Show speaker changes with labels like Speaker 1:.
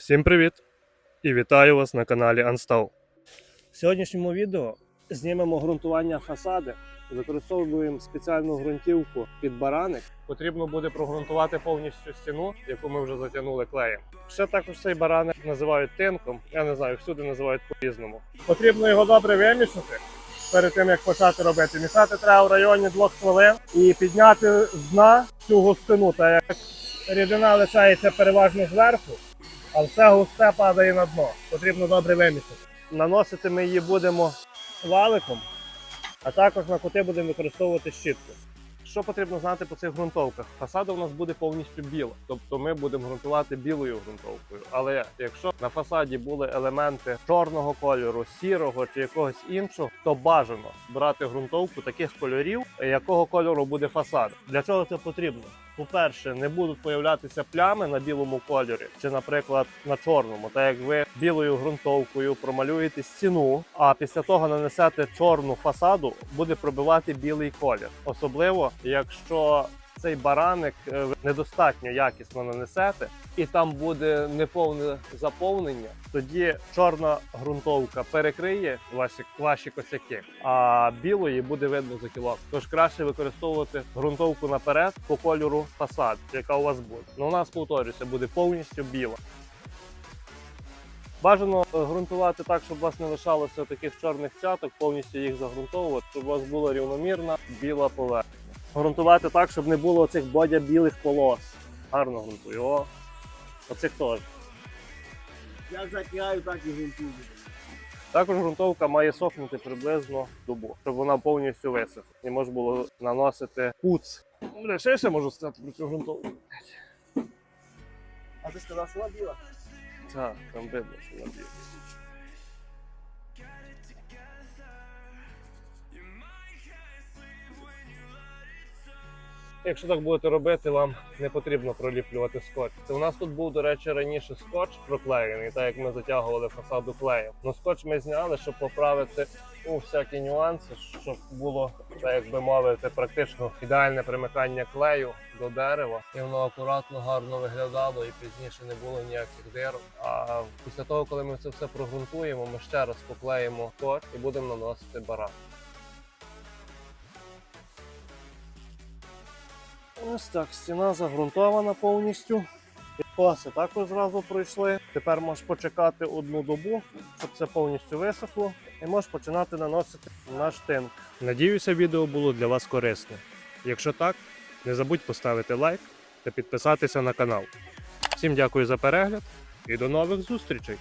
Speaker 1: Всім привіт! І вітаю вас на каналі Unstall. В сьогоднішньому відео знімемо ґрунтування фасади. Використовуємо спеціальну ґрунтівку під бараник. Потрібно буде прогрунтувати повністю стіну, яку ми вже затягнули клеєм. Ще також цей бараник називають тинком. Я не знаю, всюди називають по-різному. Потрібно його добре вимішати перед тим як почати робити. Мішати треба в районі 2 хвилин і підняти з дна цю густину. Та як рідина лишається переважно зверху, а все густе падає на дно. Потрібно добре вимісити. Наносити ми її будемо валиком, а також на кути будемо використовувати щітку. Що потрібно знати по цих ґрунтовках? Фасада у нас буде повністю біла, тобто ми будемо ґрунтувати білою ґрунтовкою. Але якщо на фасаді були елементи чорного кольору, сірого чи якогось іншого, то бажано брати ґрунтовку таких кольорів, якого кольору буде фасад. Для чого це потрібно? По-перше, не будуть появлятися плями на білому кольорі, чи, наприклад, на чорному. Так як ви білою ґрунтовкою промалюєте стіну, а після того нанесете чорну фасаду, буде пробивати білий колір. Особливо, якщо цей бараник е, недостатньо якісно нанесете, і там буде неповне заповнення, тоді чорна ґрунтовка перекриє ваші, ваші косяки, а білої буде видно за кілок. Тож краще використовувати ґрунтовку наперед по кольору фасад, яка у вас буде. Ну у нас повторюся, буде повністю біла. Бажано е, ґрунтувати так, щоб у вас не лишалося таких чорних цяток, повністю їх загрунтовувати, щоб у вас була рівномірна біла поверхня. Грунтувати так, щоб не було цих бодя білих полос. Гарно ґрунтую. О, оцих теж.
Speaker 2: Як затягаю, так і грунтую.
Speaker 1: Також ґрунтовка має сохнути приблизно добу, щоб вона повністю висохла. І можна було наносити куц. Бля, Ще ще можу сказати про цю ґрунтовку.
Speaker 2: А ти сказав, що вона біла?
Speaker 1: Так, там видно, що вона біла. Якщо так будете робити, вам не потрібно проліплювати скотч. Це у нас тут був, до речі, раніше скотч проклеєний, так як ми затягували фасаду клеєм. Ну скотч ми зняли, щоб поправити ну, всякі нюанси, щоб було, так як би мовити, практично ідеальне примикання клею до дерева, і воно акуратно, гарно виглядало, і пізніше не було ніяких дирок. А після того, коли ми це все прогрунтуємо, ми ще раз поклеїмо скотч і будемо наносити баран. Ось так, стіна загрунтована повністю. Підкоси також зразу пройшли. Тепер можеш почекати одну добу, щоб це повністю висохло, і можеш починати наносити наш тинк. Надіюся, відео було для вас корисним. Якщо так, не забудь поставити лайк та підписатися на канал. Всім дякую за перегляд і до нових зустрічей!